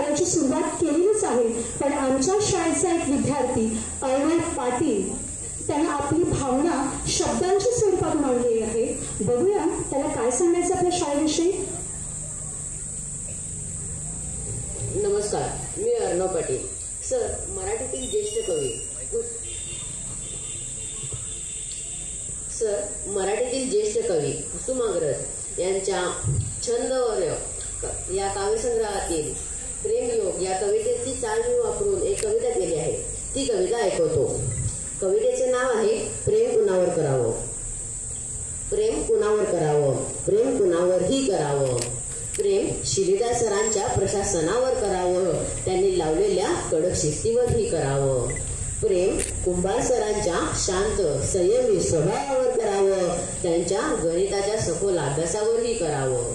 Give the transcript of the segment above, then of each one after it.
घालायची सुरुवात केलेलीच आहे. पण आमच्या शाळेचा एक विद्यार्थी अर्णव पाटील त्यानं आपली भावना शब्दांच्या स्वरूपात मांडलेली आहे. बघूया त्याला काय सांगायचं आपल्या शाळेविषयी? नमस्कार मी अर्णव पाटील. सर मराठीतील ज्येष्ठ कवी. सर मराठीतील ज्येष्ठ कवी कुसुमाग्रज यांच्या छंदवर्य या काव्यसंग्रहातील प्रेमयोग या कवितेची चाल वापरून एक कविता केली आहे. ती कविता ऐकवतो. कवितेचे नाव आहे प्रेम कुणावर करावं? प्रेम कुणावर करावं? प्रेम कुणावरही करावं? प्रेम शिरीदा सरांच्या प्रशासनावर करावं? त्यांनी लावलेल्या कडक शिस्तीवरही करावं? प्रेम कुंभार सरांच्या शांत संयमी स्वभावावर करावं? त्यांच्या गणिताच्या सखोल अभ्यासावरही करावं?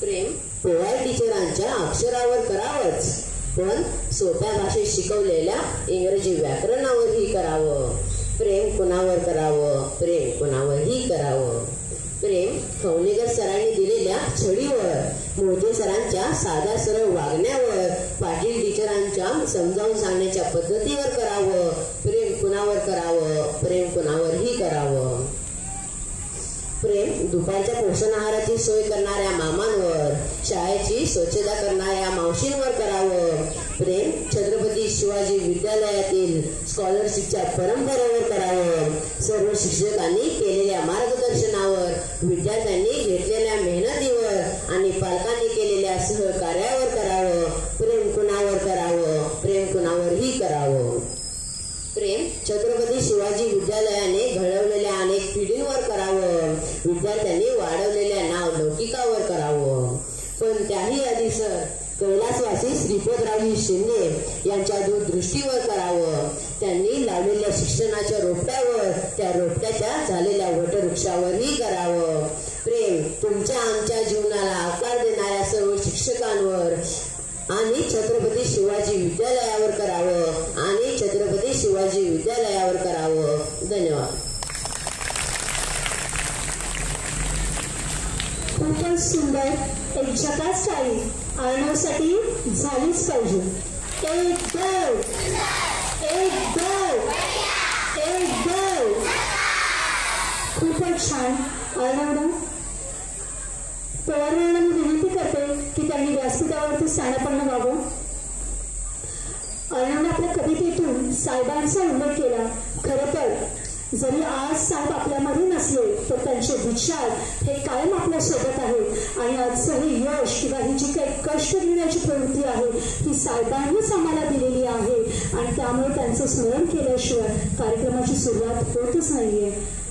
प्रेम पोवार टीचरांच्या अक्षरावर करावंच. पण सोप्या भाषेत शिकवलेल्या इंग्रजी व्याकरणावरही करावं. प्रेम कुणावर करावं? प्रेम कुणावरही करावं. प्रेम खवणेकर सरांनी दिलेल्या छडीवर मोठे सरांच्या साध्या सरळ वागण्यावर पाटील टीचरांच्या समजावून सांगण्याच्या पद्धतीवर करावं. प्रेम कुणावर करावं? प्रेम कुणावरही करावं. प्रेम दुपारच्या पोषण आहाराची सोय करणाऱ्या मामांवर शाळेची स्वच्छता करणाऱ्या मावशींवर करावं. प्रेम छत्रपती शिवाजी विद्यालयातील स्कॉलरशिपच्या परंपरेवर करावं. सर्व शिक्षकांनी केलेल्या मार्गदर्शनावर विद्यार्थ्यांनी घेतलेल्या मेहनतीवर आणि पालकांनी केलेल्या सहकार्यावर करावं. प्रेम कुणावर करावं? प्रेम कुणावरही करावं. प्रेम छत्रपती शिवाजी विद्यालयाने त्यांनी वाढवलेल्या नाव लौकिकावर करावं. पण त्याही आधी सर कैलासवासी श्रीपदरावजी शिंदे यांच्या दूरदृष्टीवर करावं त्यांनी लावलेल्या शिक्षणाच्या रोपट्यावर त्या रोपट्याच्या झालेल्या वटवृक्षावरही करावं. प्रेम तुमच्या आमच्या जीवनाला आकार देणाऱ्या सर्व शिक्षकांवर आणि छत्रपती शिवाजी विद्यालयावर करावं आणि छत्रपती शिवाजी विद्यालयावर करावं. धन्यवाद. खूपच सुंदर एक झकास चाळी आणण्यासाठी झालीच पाहिजे. एक दव एक दव एक दव खूपच छान. अर्णवनं पवारांना मी विनंती करते की त्यांनी व्यासपीठावरती साडेपन्न व्हावं. अर्णवने आपल्या कवितेतून साहेबांचा उल्लेख केला. खरं जरी आज साहेब आपल्यामध्ये नसले तर त्यांचे विचार हे कायम आपल्यासोबत आहेत. आणि आजचं हे यश किंवा ही जी काही कष्ट घेण्याची प्रवृत्ती आहे ही साहेबांनीच आम्हाला दिलेली आहे. आणि त्यामुळे त्यांचं स्मरण केल्याशिवाय कार्यक्रमाची सुरुवात होतच नाहीये.